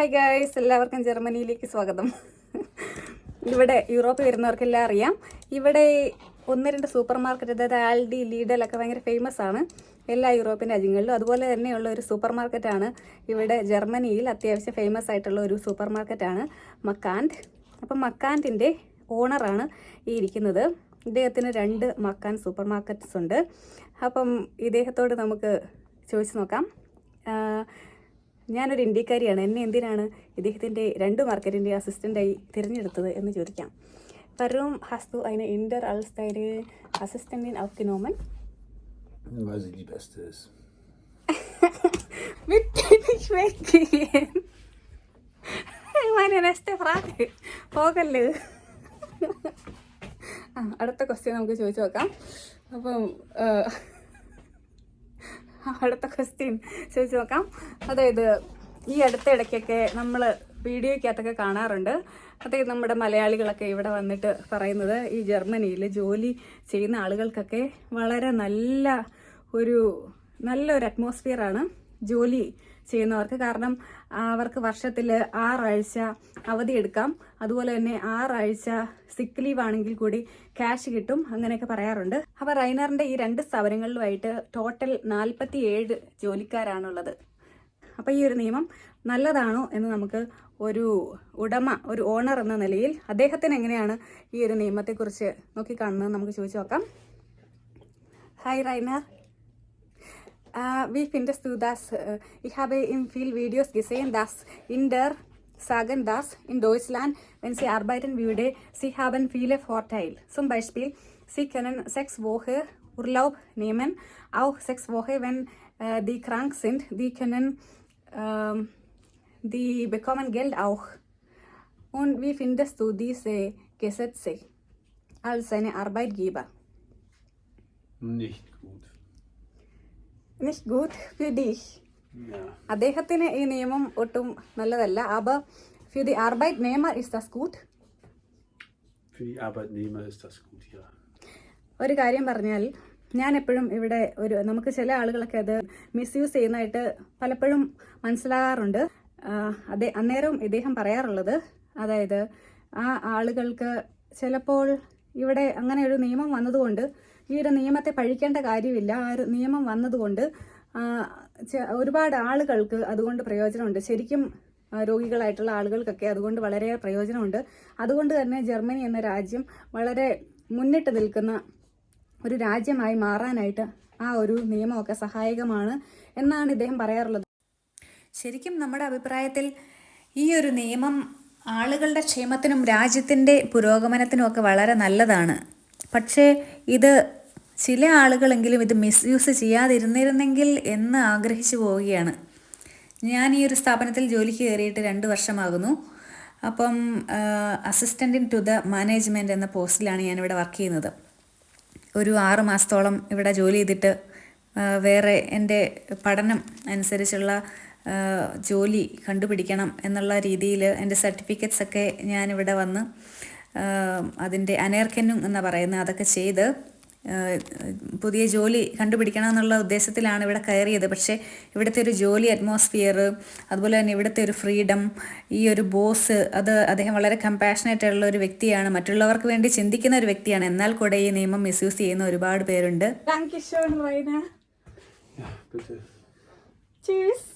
Hi guys എല്ലാവർക്കും ജർമ്മനിയിലേക്ക് സ്വാഗതം. ഇവിടെ യൂറോപ്പിൽ വരുന്നവർക്കെല്ലാം അറിയാം. ഇവിടെ ഒന്ന് രണ്ട് സൂപ്പർ മാർക്കറ്റ് അതായത് ആൽഡി ലീഡൽ ഒക്കെ ഭയങ്കര ഫേമസ് ആണ്. എല്ലാ യൂറോപ്യൻ രാജ്യങ്ങളിലും. അതുപോലെ തന്നെയുള്ള ഒരു സൂപ്പർ മാർക്കറ്റാണ് ഇവിടെ ജർമ്മനിയിൽ അത്യാവശ്യം ഫേമസ് ആയിട്ടുള്ള ഒരു സൂപ്പർ മാർക്കറ്റാണ് മക്കാൻഡ്. അപ്പം മക്കാൻഡിന്റെ ഓണറാണ് ഈ ഇരിക്കുന്നത്. ഇദ്ദേഹത്തിന് രണ്ട് മക്കാൻ സൂപ്പർ മാർക്കറ്റ്സ് ഉണ്ട്. അപ്പം ഇദ്ദേഹത്തോട് നമുക്ക് ചോദിച്ചു നോക്കാം. ഞാനൊരു ഇന്ത്യക്കാരിയാണ്. എന്നെ എന്തിനാണ് ഇദ്ദേഹത്തിന്റെ രണ്ട് മാർക്കറ്റിന്റെ അസിസ്റ്റന്റായി തിരഞ്ഞെടുത്തത് എന്ന് ചോദിക്കാം. പറും ഹസ്തു അതിന് ഇൻഡർ അൾസ്തൈര് അസിസ്റ്റന്റ് ഇൻ ഔഫ് നോമൻ. പോകല്ലേ? ആ അടുത്ത ക്വസ്റ്റ്യൻ നമുക്ക് ചോദിച്ചു നോക്കാം. അപ്പം അടുത്ത ക്വസ്റ്റ്യൻ ചോദിച്ചു നോക്കാം. അതായത് ഈ അടുത്ത ഇടയ്ക്കൊക്കെ നമ്മൾ വീഡിയോയ്ക്കകത്തൊക്കെ കാണാറുണ്ട്. അതായത് നമ്മുടെ മലയാളികളൊക്കെ ഇവിടെ വന്നിട്ട് പറയുന്നത് ഈ ജർമ്മനിയിൽ ജോലി ചെയ്യുന്ന ആളുകൾക്കൊക്കെ വളരെ നല്ല ഒരു നല്ലൊരു അറ്റ്മോസ്ഫിയറാണ് ജോലി ചെയ്യുന്നവർക്ക് കാരണം അവർക്ക് വർഷത്തിൽ ആറാഴ്ച അവധി എടുക്കാം. അതുപോലെ തന്നെ ആറാഴ്ച സിക്ക് ലീവ് ആണെങ്കിൽ കൂടി ക്യാഷ് കിട്ടും അങ്ങനെയൊക്കെ പറയാറുണ്ട്. അപ്പോൾ റൈനറിന്റെ ഈ രണ്ട് സ്ഥാപനങ്ങളിലുമായിട്ട് ടോട്ടൽ നാൽപ്പത്തി ഏഴ് ജോലിക്കാരാണുള്ളത്. അപ്പോൾ ഈ ഒരു നിയമം നല്ലതാണോ എന്ന് നമുക്ക് ഒരു ഉടമ ഒരു ഓണർ എന്ന നിലയിൽ അദ്ദേഹത്തിന് എങ്ങനെയാണ് ഈ ഒരു നിയമത്തെക്കുറിച്ച് നോക്കിക്കാണുന്നത് നമുക്ക് ചോദിച്ചു നോക്കാം. Hi Rainer wie findest du das? Äh, Ich habe in vielen Videos gesehen, dass Inder sagen, dass in Deutschland, wenn sie arbeiten würde, sie haben viele Vorteile. Zum Beispiel, sie können sechs Wochen Urlaub nehmen, auch sechs Wochen, wenn äh, die krank sind, die können, ähm, die bekommen Geld auch. Und wie findest du diese Gesetze als seine Arbeitgeber? Nicht gut. Nicht gut für dich. അദ്ദേഹത്തിന് ഈ നിയമം ഒട്ടും നല്ലതല്ല aber für die Arbeitnehmer ist das gut Für die Arbeitnehmer ist das gut, ja. ഒരു കാര്യം പറഞ്ഞാൽ ഞാൻ എപ്പോഴും ഇവിടെ ഒരു നമുക്ക് ചില ആളുകളൊക്കെ അത് മിസ്യൂസ് ചെയ്യുന്നതായിട്ട് പലപ്പോഴും മനസ്സിലാകാറുണ്ട് അതെ അന്നേരം ഇദ്ദേഹം പറയാറുള്ളത് അതായത് ആ ആളുകൾക്ക് ചിലപ്പോൾ ഇവിടെ അങ്ങനെ ഒരു നിയമം വന്നതുകൊണ്ട് ഈ ഒരു നിയമത്തെ പഴിക്കേണ്ട കാര്യമില്ല. ആ ഒരു നിയമം വന്നതുകൊണ്ട് ഒരുപാട് ആളുകൾക്ക് അതുകൊണ്ട് പ്രയോജനമുണ്ട്. ശരിക്കും രോഗികളായിട്ടുള്ള ആളുകൾക്കൊക്കെ അതുകൊണ്ട് വളരെ പ്രയോജനമുണ്ട്. അതുകൊണ്ട് തന്നെ ജർമ്മനി എന്ന രാജ്യം വളരെ മുന്നിട്ട് നിൽക്കുന്ന ഒരു രാജ്യമായി മാറാനായിട്ട് ആ ഒരു നിയമമൊക്കെ സഹായകമാണ് എന്നാണ് ഇദ്ദേഹം പറയാറുള്ളത്. ശരിക്കും നമ്മുടെ അഭിപ്രായത്തിൽ ഈ ഒരു നിയമം ആളുകളുടെ ക്ഷേമത്തിനും രാജ്യത്തിന്റെ പുരോഗമനത്തിനും ഒക്കെ വളരെ നല്ലതാണ്. പക്ഷേ ഇത് ചില ആളുകളെങ്കിലും ഇത് മിസ്യൂസ് ചെയ്യാതിരുന്നിരുന്നെങ്കിൽ എന്ന് ആഗ്രഹിച്ചു പോവുകയാണ്. ഞാൻ ഈ ഒരു സ്ഥാപനത്തിൽ ജോലിക്ക് കയറിയിട്ട് രണ്ട് വർഷമാകുന്നു. അപ്പം assistant in to the management എന്ന പോസ്റ്റിലാണ് ഞാനിവിടെ വർക്ക് ചെയ്യുന്നത്. ഒരു ആറ് മാസത്തോളം ഇവിടെ ജോലി ചെയ്തിട്ട് വേറെ എന്റെ പഠനം അനുസരിച്ചുള്ള ജോലി കണ്ടുപിടിക്കണം എന്നുള്ള രീതിയിൽ എന്റെ സർട്ടിഫിക്കറ്റ്സ് ഒക്കെ ഞാനിവിടെ വന്ന് അതിന്റെ അനേർക്കനും എന്ന് പറയുന്ന അതൊക്കെ ചെയ്ത് പുതിയ ജോലി കണ്ടുപിടിക്കണം എന്നുള്ള ഉദ്ദേശത്തിലാണ് ഇവിടെ കയറിയത്. പക്ഷേ ഇവിടുത്തെ ഒരു ജോലി അറ്റ്മോസ്ഫിയർ അതുപോലെ തന്നെ ഇവിടുത്തെ ഒരു ഫ്രീഡം ഈ ഒരു ബോസ് അത് അദ്ദേഹം വളരെ കമ്പാഷനേറ്റ് ഉള്ള ഒരു വ്യക്തിയാണ്. മറ്റുള്ളവർക്ക് വേണ്ടി ചിന്തിക്കുന്ന ഒരു വ്യക്തിയാണ്. എന്നാൽ കൂടെ ഈ നിയമം മിസ്യൂസ് ചെയ്യുന്ന ഒരുപാട് പേരുണ്ട്. Dankeschön,